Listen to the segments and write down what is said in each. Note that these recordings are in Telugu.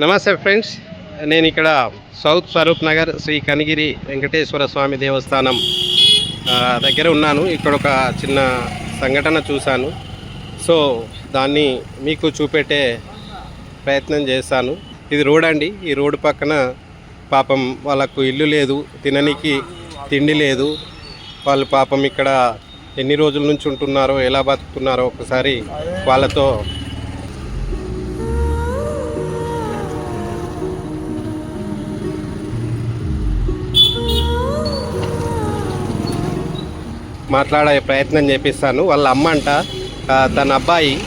నమస్తే ఫ్రెండ్స్. నేను ఇక్కడ సౌత్ స్వరూప్ నగర్ శ్రీ కనిగిరి వెంకటేశ్వర స్వామి దేవస్థానం దగ్గర ఉన్నాను. ఇక్కడ ఒక చిన్న సంఘటన చూశాను. సో దాన్ని మీకు చూపెట్టే ప్రయత్నం చేస్తాను ఇది రోడ్ అండి. ఈ రోడ్డు పక్కన పాపం వాళ్ళకు ఇల్లు లేదు తిననికి తిండి లేదు. వాళ్ళు పాపం ఇక్కడ ఎన్ని రోజుల నుంచి ఉంటున్నారో ఎలా బతుకుతున్నారో ఒకసారి వాళ్ళతో మాట్లాడే ప్రయత్నం చేపిస్తాను. వాళ్ళ అమ్మ అంట తన అబ్బాయి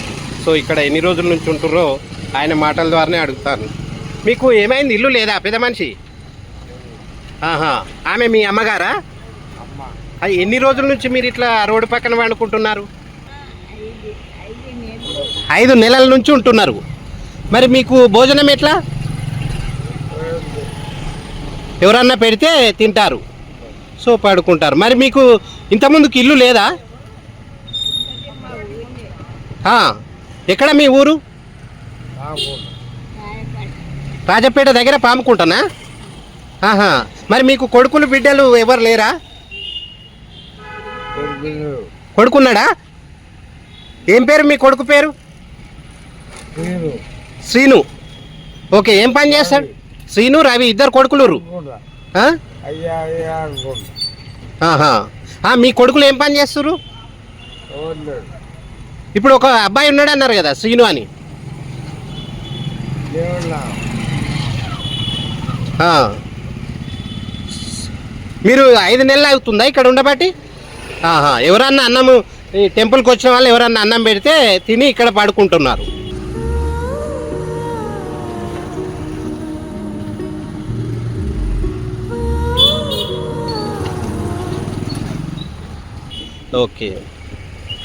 సో ఇక్కడ ఎన్ని రోజుల నుంచి ఉంటుర్రో ఆయన మాటల ద్వారానే అడుగుతాను. మీకు ఏమైంది? ఇల్లు లేదా? పెద్ద మనిషి? ఆహా. ఆమె మీ అమ్మగారా? అది ఎన్ని రోజుల నుంచి మీరు ఇట్లా రోడ్డు పక్కన వండుకుంటున్నారు? ఐదు నెలల నుంచి ఉంటున్నారు. మరి మీకు భోజనం ఎట్లా? ఎవరన్నా పెడితే తింటారు. సో పడుకుంటారు. మరి మీకు ఇంతకుముందుకు ఇల్లు లేదా? ఎక్కడ మీ ఊరు? రాజపేట దగ్గర పాముకుంటానా? ఆహా మరి మీకు కొడుకులు బిడ్డలు ఎవరు లేరా? కొడుకున్నాడా? ఏం పేరు మీ కొడుకు పేరు? శ్రీను. ఓకే ఏం పని చేస్తాడు? శ్రీను రవి ఇద్దరు కొడుకులు ఆహా. మీ కొడుకులు ఏం పని చేస్తారు ఇప్పుడు ఒక అబ్బాయి ఉన్నాడు అన్నారు కదా శ్రీను అని. మీరు ఐదు నెలలు అవుతుందా ఇక్కడ ఉండబట్టి ఎవరన్నా అన్నము ఈ టెంపుల్కి వచ్చిన వాళ్ళు ఎవరన్నా అన్నం పెడితే తిని ఇక్కడ పడుకుంటున్నారు. ఓకే.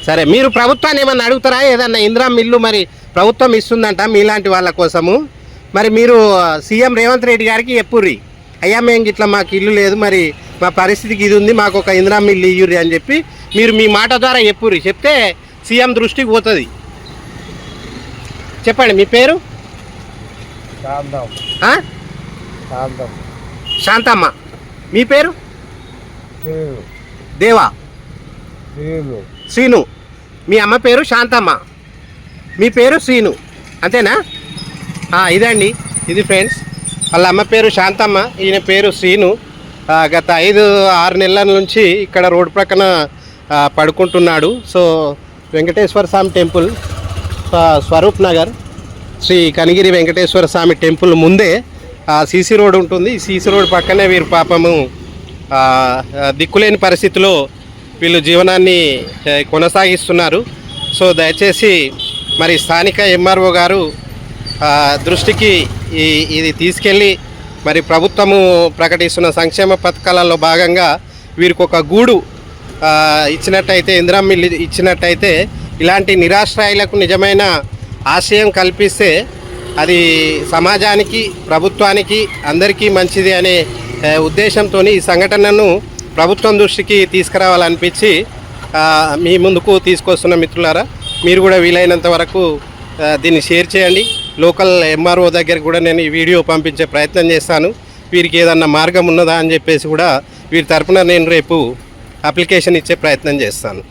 సరే మీరు ప్రభుత్వాన్ని ఏమన్నా అడుగుతారా? ఏదన్నా ఇందిరా మిల్లు మరి ప్రభుత్వం ఇస్తుందంట మీలాంటి వాళ్ళ కోసము. మరి మీరు సీఎం రేవంత్ రెడ్డి గారికి చెప్పుర్రి. అయ్యా మేము ఇట్లా మాకు ఇల్లు లేదు మరి మా పరిస్థితికి ఇది ఉంది మాకు ఒక ఇందిరా మిల్లు ఇయ్యుర్రి అని చెప్పి మీరు మీ మాట ద్వారా చెప్పుర్రి. చెప్తే సీఎం దృష్టికి పోతుంది. చెప్పండి మీ పేరు? శాంతమ్మ. మీ పేరు? దేవా? శ్రీను. మీ అమ్మ పేరు శాంతమ్మ. మీ పేరు శ్రీను. అంతేనా? ఇదండి ఇది ఫ్రెండ్స్. వాళ్ళ అమ్మ పేరు శాంతమ్మ ఈయన పేరు శ్రీను. గత ఐదు ఆరు నెలల నుంచి ఇక్కడ రోడ్డు ప్రక్కన పడుకుంటున్నాడు. So Venkateswara Swamy temple Swaroop Nagar Shri Kanigiri Venkateswara Swamy temple ముందే సీసీ రోడ్ ఉంటుంది. ఈ సీసీ రోడ్ పక్కనే వీరు పాపము దిక్కులేని పరిస్థితిలో వీళ్ళు జీవనాన్ని కొనసాగిస్తున్నారు. సో దయచేసి మరి స్థానిక ఎంఆర్ఓ గారు దృష్టికి ఈ ఇది తీసుకెళ్ళి మరి ప్రభుత్వము ప్రకటిస్తున్న సంక్షేమ పథకాలలో భాగంగా వీరికి ఒక గూడు ఇచ్చినట్టయితే ఇంద్రం మిల్లు ఇచ్చినట్టయితే ఇలాంటి నిరాశ్రయాలకు నిజమైన ఆశయం కల్పిస్తే అది సమాజానికి ప్రభుత్వానికి అందరికీ మంచిది అనే ఉద్దేశంతో ఈ సంఘటనను ప్రభుత్వం దృష్టికి తీసుకురావాలనిపించి మీ ముందుకు తీసుకొస్తున్న మిత్రులారా మీరు కూడా వీలైనంత వరకు దీన్ని షేర్ చేయండి. లోకల్ ఎంఆర్ఓ దగ్గర కూడా నేను ఈ వీడియో పంపించే ప్రయత్నం చేస్తాను. వీరికి ఏదన్నా మార్గం ఉన్నదా అని చెప్పేసి కూడా వీరి తరపున నేను రేపు అప్లికేషన్ ఇచ్చే ప్రయత్నం చేస్తాను.